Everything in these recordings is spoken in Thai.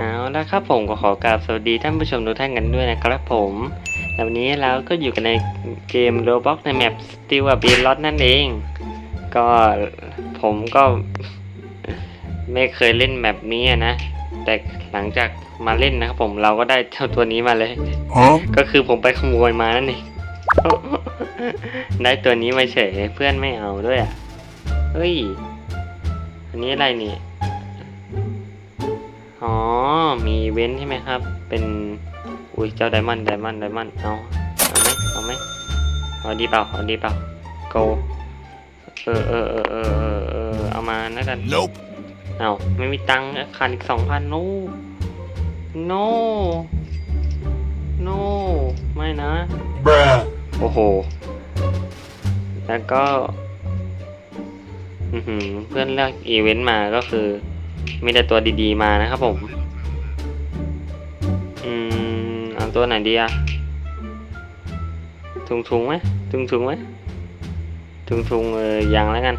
เอาละครับผมก็ขอกราบสวัสดีท่านผู้ชมทุกท่านกันด้วยนะครับผมและวันนี้เราก็อยู่กันในเกม Roblox ในแมป Still a b e l o t นั่นเอง ก็ผมก็ไม่เคยเล่นแมปนี้อะนะ แต่หลังจากมาเล่นนะครับผมเราก็ได้เจ้าตัวนี้มาเลย Huh? ก็คือผมไปขโมยมานั่นเอง ได้ตัวนี้มาเฉยเพื่อนไม่เอาด้วยอะ เฮ้ย อันนี้อะไรนี่ อ๋อ มีอีเว้นท์ใช่ไหมครับ เป็น อุ้ย เจ้าไดมอนด์ไดมอนด์ไดมอนด์เอาเอาไหมเอาไหมเอาดีเปล่าเอาดีเปล่า go เออเออเออเออเออเออเอามาแล้วกัน Nope. เอาไม่มีตังค์ขาดอีกสองพัน no no no ไม่นะ Bruh. โอ้โห แล้วก็อือหือเพื่อนเลือกอีเวนต์มาก็คือ มีแต่ตัวดีๆมานะครับผม อืมเอาตัวไหนดีอะทุงทุงๆไหมทุงทุงๆไหมทุงทุงๆเออยังแล้วกัน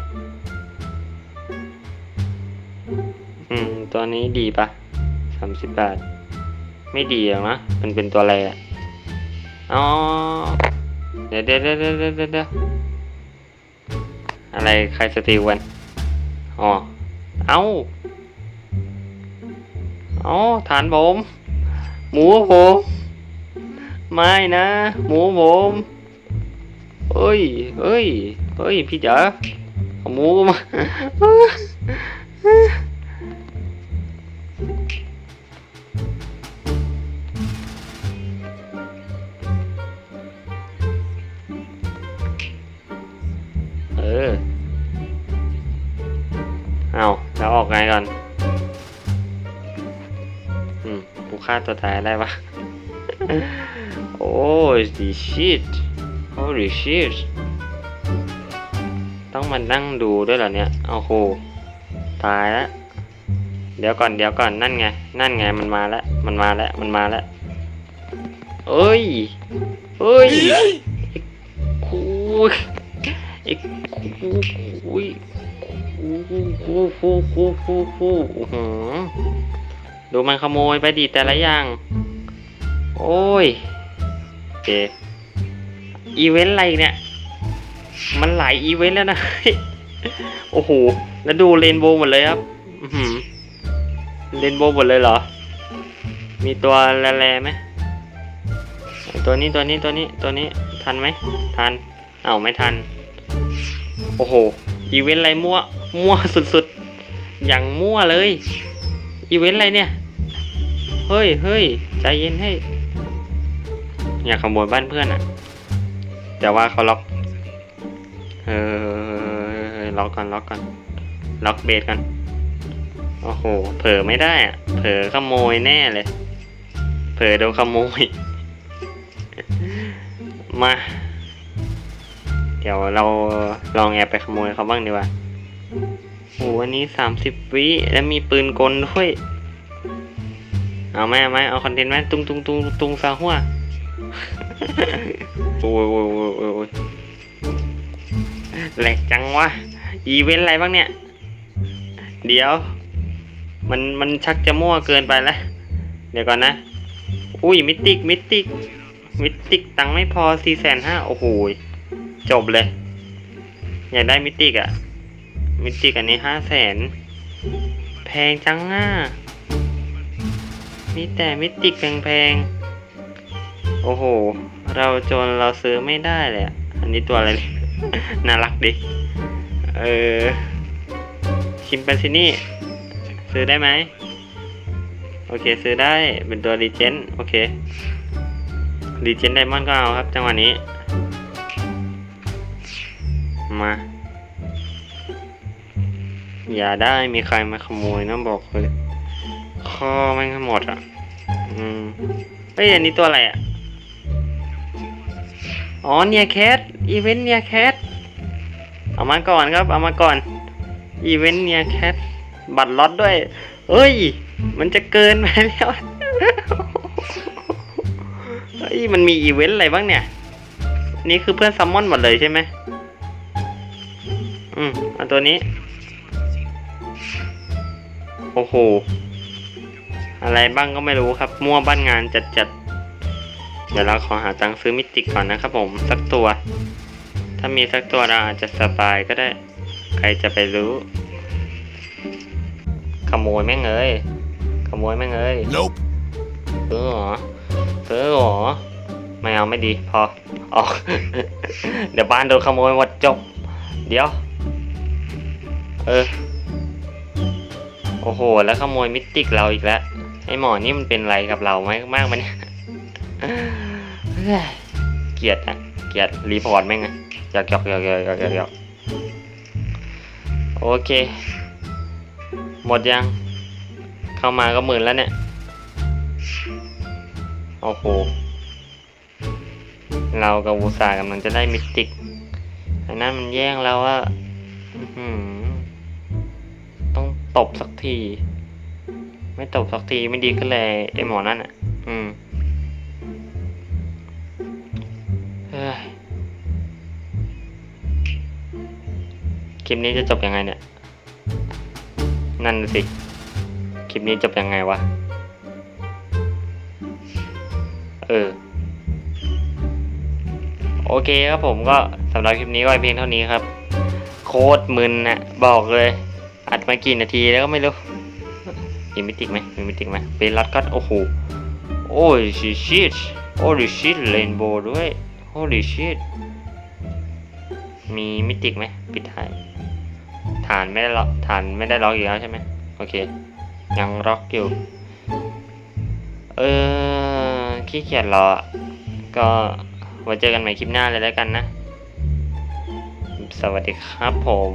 อืม ตัวนี้ดีปะสามสิบบาท ไม่ดีหรอกนะ มันเป็นตัวอะไรอะอ๋อ เดี๋ยวเดี๋ยวเดี๋ยวเดี๋ยวเด้เด้อะไรใครสติลกันอ๋อ เอา เอฐานผม หมูผม ไม่นะ หมูผมเอ้ยเอ้ยเอ้ย พี่จ๋าเอาหมูมาเออ เอาแล้วออกไงก่อน ฆ่าตัวตายได้ปะโอ้ย the shit holy shit ต้องมานั่งดูด้วยเหรอเนี่ยโอ้โหตายแล้วเดี๋ยวก่อนเดี๋ยวก่อนนั่นไงนั่นไงมันมาแล้วมันมาแล้วมันมาแล้วเอ้ยเอ้ยคูยไอ้คูคุยคูคูคูคูคูคูอื้อหือดู มันขโมยไปดีแต่ละอย่าง โอ้ยเจอีเวนต์อะไรเนี่ย มันหลายอีเวนต์แล้วนะ โอ้โห แล้วดูเรนโบว์หมดเลยครับเรนโบว์หมดเลยเหรอ มีตัวแร่ๆไหมตัวนี้ตัวนี้ตัวนี้ตัวนี้ทันไหมทัน เอ้าไม่ทัน โอ้โห อีเวนต์อะไรมั่ว มั่วสุดๆ อย่างมั่วเลย อีเวนต์อะไรเนี่ย เฮ้ยเฮ้ยใจเย็นให้อยากขโมยบ้านเพื่อนอะแต่ว่าเขาล็อก เออล็อกก่อนล็อกก่อนล็อกเบสก่อนโอ้โห เผลอไม่ได้อะเผลอขโมยแน่เลย เผลอโดนขโมย มา เดี๋ยวเราลองแอบไปขโมยเขาบ้างดีกว่าโอ้วันนี้สามสิบวิ แล้วมีปืนกลด้วย เอาไหมเอาไหมเอาคอนเทนต์ไหมตุงตุงตุงตุงซาหัวโอ้ยโอ้ยโอ้ยโอ้ยแหลกจังวะอีเวนต์อะไรบ้างเนี่ย เดี๋ยว มันมันชักจะมั่วเกินไปแล้ว เดี๋ยวก่อนนะ อุ้ยมิติกมิติกมิติกตังไม่พอสี่แสนห้าโอ้โหจบเลย อยากได้มิติกอะมิติกอันนี้ห้าแสนแพงจังอะ มีแต่มิติกแพงๆ โอ้โห เราจนเราซื้อไม่ได้เลยอะอันนี้ตัวอะไรเนี่ยน่ารักดิ เออ ชิมปันซินี่ ซื้อได้ไหม โอเค ซื้อได้ เป็นตัวรีเจนโอเค รีเจนไดมอนด์ก็เอาครับ จังหวะนี้ มา อย่าได้มีใครมาขโมยนะบอกเลย ข้อแม่งหมดอะ อืมเฮ้ยอันนี้ตัวอะไรอะ อ๋อเนียแคทอีเวนต์เนียแคทเอามาก่อนครับ เอามาก่อนอีเวนต์เนียแคทบัตรล็อตด้วย เอ้ย มันจะเกินไปแล้วเฮ้ยมันมีอีเวนต์อะไรบ้างเนี่ย นี่คือเพื่อนซัมมอนหมดเลยใช่ไหมอืมเอาตัวนี้ โอ้โห อะไรบ้างก็ไม่รู้ครับ มั่วบ้านงานจัดจัดๆ เดี๋ยวเราขอหาตังค์ซื้อมิติก่อนนะครับผมสักตัว ถ้ามีสักตัวเราอาจจะสบายก็ได้ ใครจะไปรู้ ขโมยแม่งเอ้ยขโมยแม่งเอ้ย Nope. ซื้อเหรอซื้อเหรอไม่เอาไม่ดีพอออก เดี๋ยวบ้านโดนขโมยหมดจบ เดี๋ยว เออ โอ้โห แล้วขโมยมิติกเราอีกแล้ว ไอหมอนี่มันเป็นไรกับเราไหมมากมันเนี่ยเกลียดอะเกลียดรีพอร์ตแม่งไงหยอกหยอกหยอกหยอกหยอกหยอกหยอกโอเค หมดยัง เข้ามาก็หมื่นแล้วเนี่ย โอ้โห เรากับอุตสาหกำลังจะได้มิติกไอ้นั่นมันแย่งเราว่าต้องตบสักที ไม่ตบสักทีไม่ดีก็เลยไอหมอนั่นอะ อืมเฮ้ยคลิปนี้จะจบยังไงเนี่ย นั่นสิ คลิปนี้จบยังไงวะ เออ โอเคครับผมก็สำหรับคลิปนี้ก็เพียงเท่านี้ครับ โคตรมึนนะบอกเลย อัดมากี่นาทีแล้วก็ไม่รู้ มีมิติกไหมมีมิติกไหมเป็นลัดกัดโอ้โหโอ้ยชิชิตโอ้ยชิตเรนโบว์ด้วยโอ้ยชิตมีมิติกไหมปิดท้ายฐานไม่ได้ล็อกฐานไม่ได้ล็อกอีกแล้วใช่ไหมโอเค ยังล็อกอยู่ เออขี้เกียจรอก็ไว้เจอกันใหม่คลิปหน้าเลยแล้วกันนะ สวัสดีครับผม